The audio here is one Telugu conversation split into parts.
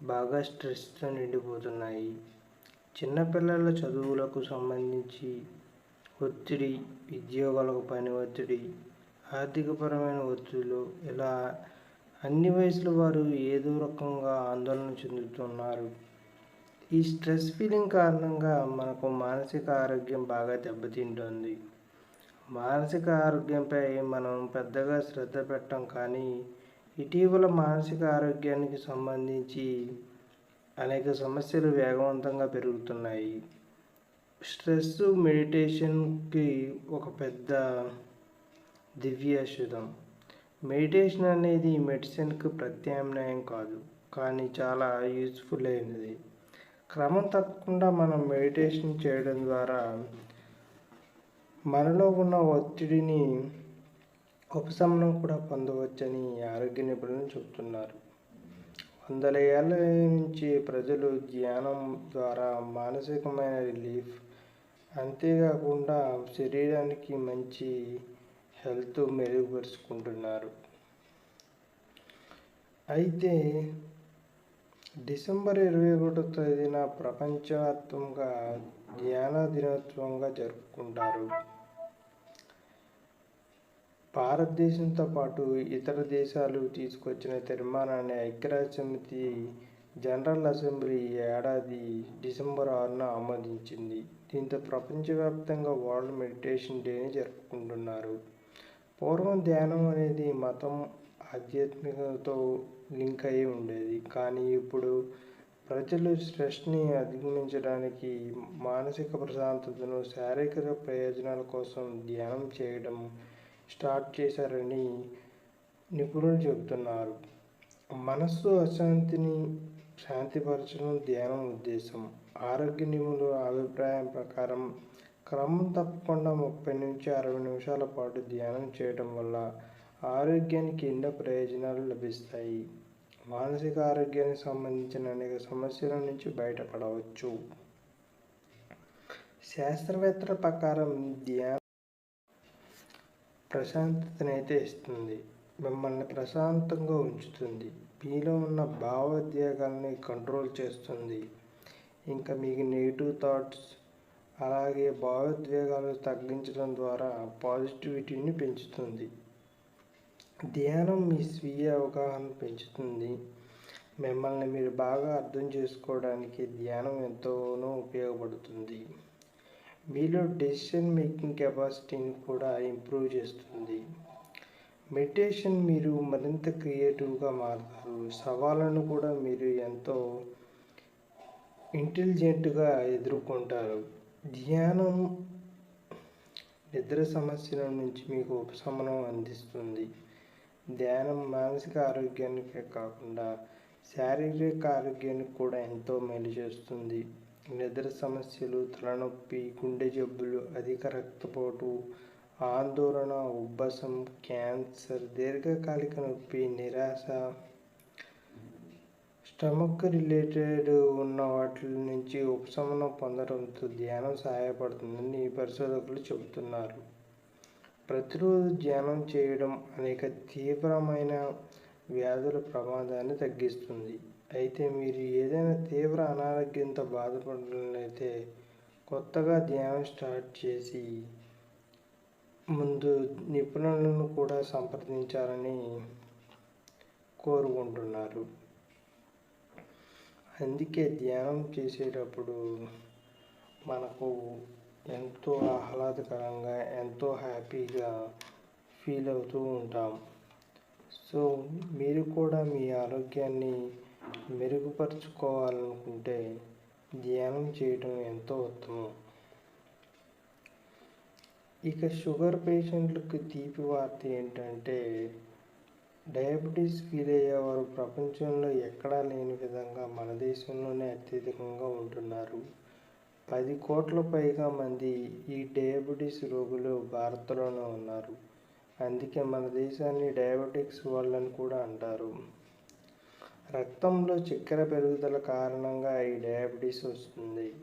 బాగా స్ట్రెస్తో నిండిపోతున్నాయి. చిన్నపిల్లల చదువులకు సంబంధించి ఒత్తిడి ఉద్యోగాలకు పని ఒత్తిడి ఆర్థికపరమైన ఒత్తిడులు ఇలా అన్ని వయసుల వారు ఏదో రకంగా ఆందోళన చెందుతున్నారు. ఈ స్ట్రెస్ ఫీలింగ్ కారణంగా మనకు మానసిక ఆరోగ్యం బాగా దెబ్బతింటుంది. మానసిక ఆరోగ్యంపై మనం పెద్దగా శ్రద్ధ పెట్టం కానీ ఇటీవల మానసిక ఆరోగ్యానికి సంబంధించి అనేక సమస్యలు వేగవంతంగా పెరుగుతున్నాయి. స్ట్రెస్ మెడిటేషన్కి ఒక పెద్ద దివ్యాషుధం మెడిటేషన్ అనేది మెడిసిన్కు ప్రత్యామ్నాయం కాదు కానీ చాలా యూస్ఫుల్ అయినది. క్రమం తప్పకుండా మనం మెడిటేషన్ చేయడం ద్వారా మనలో ఉన్న ఒత్తిడిని ఉపశమనం కూడా పొందవచ్చని ఆరోగ్య నిపుణులు చెబుతున్నారు. వందల ఏళ్ళ నుంచి ప్రజలు ధ్యానం ద్వారా మానసికమైన రిలీఫ్ అంతేకాకుండా శరీరానికి మంచి హెల్త్ మెరుగుపరుచుకుంటున్నారు. అయితే డిసెంబర్ ఇరవై ఒకటో తేదీన ప్రపంచవ్యాప్తంగా ధ్యాన దినోత్సవంగా జరుపుకుంటారు. భారతదేశంతో పాటు ఇతర దేశాలు తీసుకొచ్చిన తీర్మానాన్ని ఐక్యరాజ్య సమితి జనరల్ అసెంబ్లీ ఏడాది డిసెంబర్ ఆరున ఆమోదించింది. దీంతో ప్రపంచవ్యాప్తంగా వరల్డ్ మెడిటేషన్ డేని జరుపుకుంటున్నారు. పూర్వం ధ్యానం అనేది మతం ఆధ్యాత్మికతతో లింక్ అయి ఉండేది. కానీ ఇప్పుడు ప్రజలు స్ట్రెస్ని అధిగమించడానికి మానసిక ప్రశాంతతను శారీరక ప్రయోజనాల కోసం ధ్యానం చేయడం స్టార్ట్ చేశారని నిపుణులు చెబుతున్నారు. మనస్సు అశాంతిని శాంతిపరచడం ధ్యానం ఉద్దేశం. ఆరోగ్య నిపుణుల అభిప్రాయం ప్రకారం క్రమం తప్పకుండా ముప్పై నుంచి అరవై నిమిషాల పాటు ధ్యానం చేయడం వల్ల ఆరోగ్యానికి ఎన్నో ప్రయోజనాలు లభిస్తాయి. మానసిక ఆరోగ్యానికి సంబంధించిన అనేక సమస్యల నుంచి బయటపడవచ్చు. శాస్త్రవేత్తల ప్రకారం ధ్యానం ప్రశాంతతనైతే ఇస్తుంది. మిమ్మల్ని ప్రశాంతంగా ఉంచుతుంది. మీలో ఉన్న భావోద్వేగాల్ని కంట్రోల్ చేస్తుంది. ఇంకా మీకు నెగిటివ్ థాట్స్ అలాగే భావోద్వేగాలు తగ్గించడం ద్వారా పాజిటివిటీని పెంచుతుంది. ధ్యానం మీ స్వీయ అవగాహన పెంచుతుంది. మిమ్మల్ని మీరు బాగా అర్థం చేసుకోవడానికి ధ్యానం ఎంతోనో ఉపయోగపడుతుంది. మీలో డెసిషన్ మేకింగ్ కెపాసిటీని కూడా ఇంప్రూవ్ చేస్తుంది. మెడిటేషన్ మీరు మరింత క్రియేటివ్గా మారుతారు. సవాళ్ళను కూడా మీరు ఎంతో ఇంటెలిజెంట్గా ఎదుర్కొంటారు. ధ్యానం నిద్ర సమస్యల నుంచి మీకు ఉపశమనం అందిస్తుంది. ధ్యానం మానసిక ఆరోగ్యానికే కాకుండా శారీరక ఆరోగ్యానికి కూడా ఎంతో మేలు చేస్తుంది. నిద్ర సమస్యలు తలనొప్పి గుండె జబ్బులు అధిక రక్తపోటు ఆందోళన ఉబ్బసం క్యాన్సర్ దీర్ఘకాలిక నొప్పి నిరాశ. స్టమక్ రిలేటెడ్ ఉన్న వాటి నుంచి ఉపశమనం పొందడంతో ధ్యానం సహాయపడుతుందని పరిశోధకులు చెబుతున్నారు. ప్రతిరోజు ధ్యానం చేయడం అనేక తీవ్రమైన వ్యాధుల ప్రమాదాన్ని తగ్గిస్తుంది. అయితే మీరు ఏదైనా తీవ్ర అనారోగ్యంతో బాధపడినట్లయితే కొత్తగా ధ్యానం స్టార్ట్ చేసి ముందు నిపుణులను కూడా సంప్రదించాలని కోరుకుంటున్నారు. అందుకే ధ్యానం చేసేటప్పుడు మనకు ఎంతో ఆహ్లాదకరంగా ఎంతో హ్యాపీగా ఫీల్ అవుతూ ఉంటాం. సో మీరు కూడా మీ ఆరోగ్యాన్ని మెరుగుపరుచుకోవాలనుకుంటే ధ్యానం చేయటం ఎంతో ఉత్తమం. ఇక షుగర్ పేషెంట్లకు తీపి వార్త ఏంటంటే డయాబెటీస్ ఫీల్ అయ్యేవారు ప్రపంచంలో ఎక్కడా లేని విధంగా మన దేశంలోనే అత్యధికంగా ఉంటున్నారు. పది కోట్ల పైగా మంది ఈ డయాబెటీస్ రోగులు భారత్లోనే ఉన్నారు. అందుకే మన దేశాన్ని డయాబెటిక్స్ వరల్డ్ కూడా అంటారు. రక్తంలో చక్కెర పెరుగుదల కారణంగా ఈ డయాబెటీస్ వస్తుంది.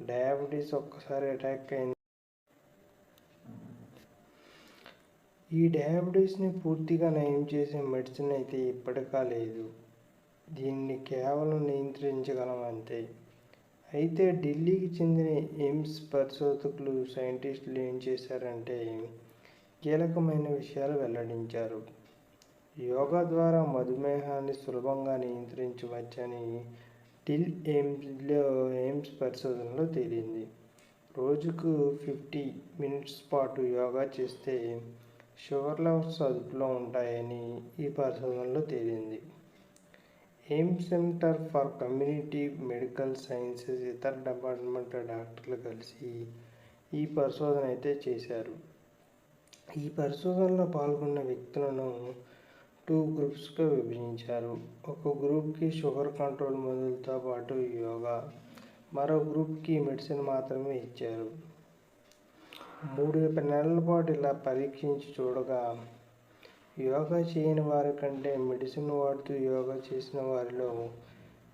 డయాబెటీస్ ఒక్కసారి అటాక్ అయింది. ఈ డయాబెటీస్ని పూర్తిగా నయం చేసే మెడిసిన్ అయితే ఇప్పటికా లేదు. దీన్ని కేవలం నియంత్రించగలం అంతే. అయితే ఢిల్లీకి చెందిన ఎయిమ్స్ పరిశోధకులు సైంటిస్టులు ఏం చేశారంటే కీలకమైన విషయాలు వెల్లడించారు. యోగా ద్వారా మధుమేహాన్ని సులభంగా నియంత్రించవచ్చని టిల్ ఎయిమ్స్లో ఎయిమ్స్ పరిశోధనలో తేలింది. రోజుకు ఫిఫ్టీ మినిట్స్ పాటు యోగా చేస్తే షుగర్ లెవెల్స్ అదుపులో ఉంటాయని ఈ పరిశోధనలో తేలింది. AIIMS centre for community medical sciences ఇతర డిపార్ట్మెంట్ డాక్టర్లు కలిసి ఈ పరిశోధన అయితే చేశారు. ఈ పరిశోధనలో పాల్గొన్న వ్యక్తులను టూ గ్రూప్స్గా విభజించారు. ఒక గ్రూప్కి షుగర్ కంట్రోల్ మందులతో పాటు యోగా మరో గ్రూప్కి మెడిసిన్ మాత్రమే ఇచ్చారు. మూడు నెలల పాటు ఇలా పరీక్షించి చూడగా యోగా చేయని వారి కంటే మెడిసిన్ వాడుతూ యోగా చేసిన వారిలో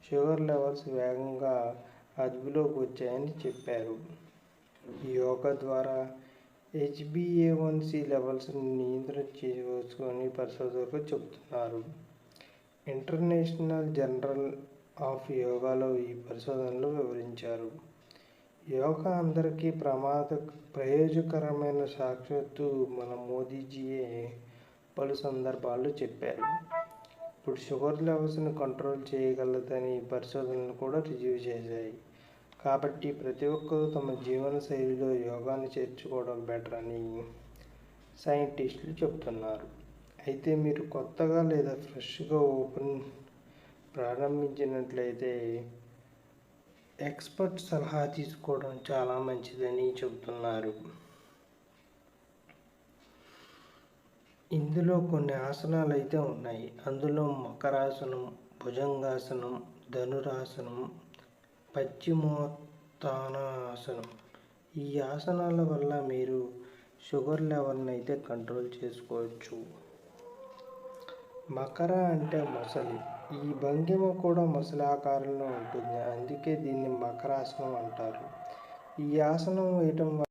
షుగర్ లెవెల్స్ వేగంగా అదుపులోకి వచ్చాయని చెప్పారు. యోగా ద్వారా హెచ్బిఏవన్సి లెవెల్స్ని నియంత్రణ చేసుకొని పరిశోధకులు చెబుతున్నారు. ఇంటర్నేషనల్ జనరల్ ఆఫ్ యోగాలో ఈ పరిశోధనలు వివరించారు. యోగా అందరికీ ప్రమాద ప్రయోజకరమైన సాక్షాత్తు మన మోదీజీయే పలు సందర్భాల్లో చెప్పారు. ఇప్పుడు షుగర్ లెవెల్స్ని కంట్రోల్ చేయగలదని పరిశోధనలు కూడా రిజీవ్ చేశాయి. కాబట్టి ప్రతి ఒక్కరూ తమ జీవన శైలిలో యోగాన్ని చేర్చుకోవడం బెటర్ అని సైంటిస్టులు చెబుతున్నారు అయితే మీరు కొత్తగా లేదా ఫ్రెష్గా ఓపెన్ ప్రారంభించినట్లయితే ఎక్స్పర్ట్ సలహా తీసుకోవడం చాలా మంచిదని చెబుతున్నారు. ఇందులో కొన్ని ఆసనాలు అయితే ఉన్నాయి. అందులో మకరాసనం భుజంగాసనం ధనురాసనం పశ్చిమోత్తానాసనం ఈ ఆసనాల వల్ల మీరు షుగర్ లెవెల్ని అయితే కంట్రోల్ చేసుకోవచ్చు. మకర అంటే మొసలి. ఈ భంగిమ కూడా మొసలి ఆకారంలో ఉంటుంది. అందుకే దీన్ని మకరాసనం అంటారు. ఈ ఆసనం వేయటం